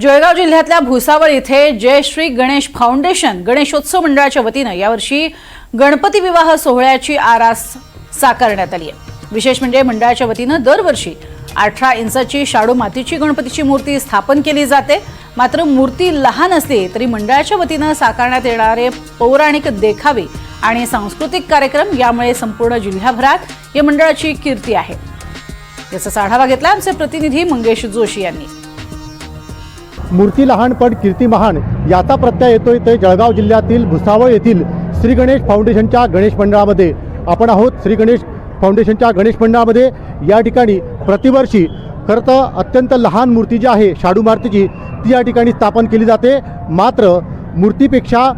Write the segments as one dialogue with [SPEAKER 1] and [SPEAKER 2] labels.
[SPEAKER 1] जळगाव जिल्ह्यातल्या भुसावळ इथे जय श्री गणेश फाउंडेशन गणेशोत्सव मंडळाच्या वतीनं यावर्षी गणपती विवाह सोहळ्याची आरास साकारण्यात आली आहे. विशेष म्हणजे मंडळाच्या वतीनं दरवर्षी अठरा इंचाची शाडू मातीची गणपतीची मूर्ती स्थापन केली जाते. मात्र मूर्ती लहान असली तरी मंडळाच्या वतीनं साकारण्यात येणारे पौराणिक देखावे आणि सांस्कृतिक कार्यक्रम यामुळे संपूर्ण जिल्ह्याभरात या मंडळाची कीर्ती आहे. याचा आढावा घेतला आमचे प्रतिनिधी मंगेश जोशी यांनी.
[SPEAKER 2] मूर्ती लहान पण कीर्ती महान याचा प्रत्यय येतोय ते जळगाव जिल्ह्यातील भुसावळ येथील श्री गणेश फाउंडेशनच्या गणेश मंडळामध्ये. आपण आहोत श्री गणेश फाउंडेशनच्या गणेश मंडळामध्ये. या ठिकाणी प्रतिवर्षी खरं तर अत्यंत लहान मूर्ती जी आहे शाडू मारतीची ती या ठिकाणी स्थापन केली जाते. मात्र मूर्तीपेक्षा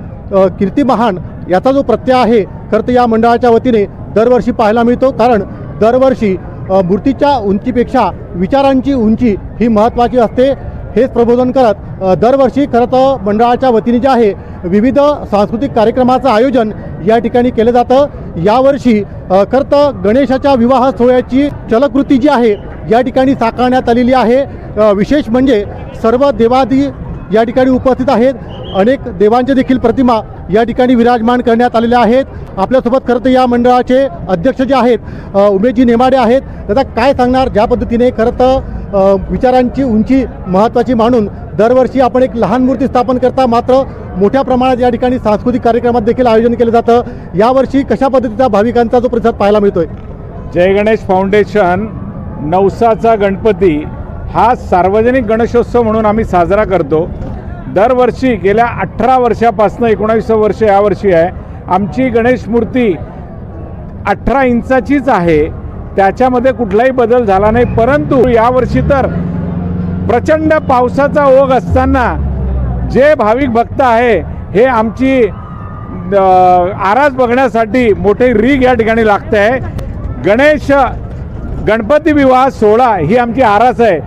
[SPEAKER 2] कीर्ती महान याचा जो प्रत्यय आहे खरं तर या मंडळाच्या वतीने दरवर्षी पाहायला मिळतो. कारण दरवर्षी मूर्तीच्या उंचीपेक्षा विचारांची उंची ही महत्त्वाची असते. हेच प्रबोधन करत दरवर्षी खरं तर मंडळाच्या वतीने जे आहे विविध सांस्कृतिक कार्यक्रमाचं आयोजन या ठिकाणी केलं जातं. यावर्षी खरं तर गणेशाच्या विवाह सोहळ्याची चलकृती जी आहे या ठिकाणी साकारण्यात आलेली आहे. विशेष म्हणजे सर्व देवादी या ठिकाणी उपस्थित आहेत. अनेक देवांच्या देखील प्रतिमा या ठिकाणी विराजमान करण्यात आलेल्या आहेत. आपल्यासोबत खरं तर या मंडळाचे अध्यक्ष जे आहेत उमेशजी नेमाडे आहेत. त्याचा काय सांगणार? ज्या पद्धतीने खरं तर विचारांची उंची महत्त्वाची मानून दरवर्षी आपण एक लहान मूर्ती स्थापन करता मात्र मोठ्या प्रमाणात या ठिकाणी सांस्कृतिक कार्यक्रमात देखील आयोजन केलं जातं. यावर्षी कशा पद्धतीचा भाविकांचा जो प्रतिसाद पाहायला मिळतोय?
[SPEAKER 3] जय गणेश फाउंडेशन नवसाचा गणपती हा सार्वजनिक गणेशोत्सव म्हणून आम्ही साजरा करतो. दरवर्षी गेल्या अठरा वर्षापासून एकोणावीसवं वर्ष यावर्षी आहे. आमची गणेश मूर्ती अठरा इंचाचीच आहे. त्याच्यामध्ये कुठलाही बदल झाला नाही. परंतु यावर्षी तर प्रचंड पावसाचा ओघ असताना जे भाविक भक्त आहे हे आमची आरास बघण्यासाठी मोठे रीग या ठिकाणी लागते आहे. गणेश गणपती विवाह सोहळा ही आमची आरास आहे.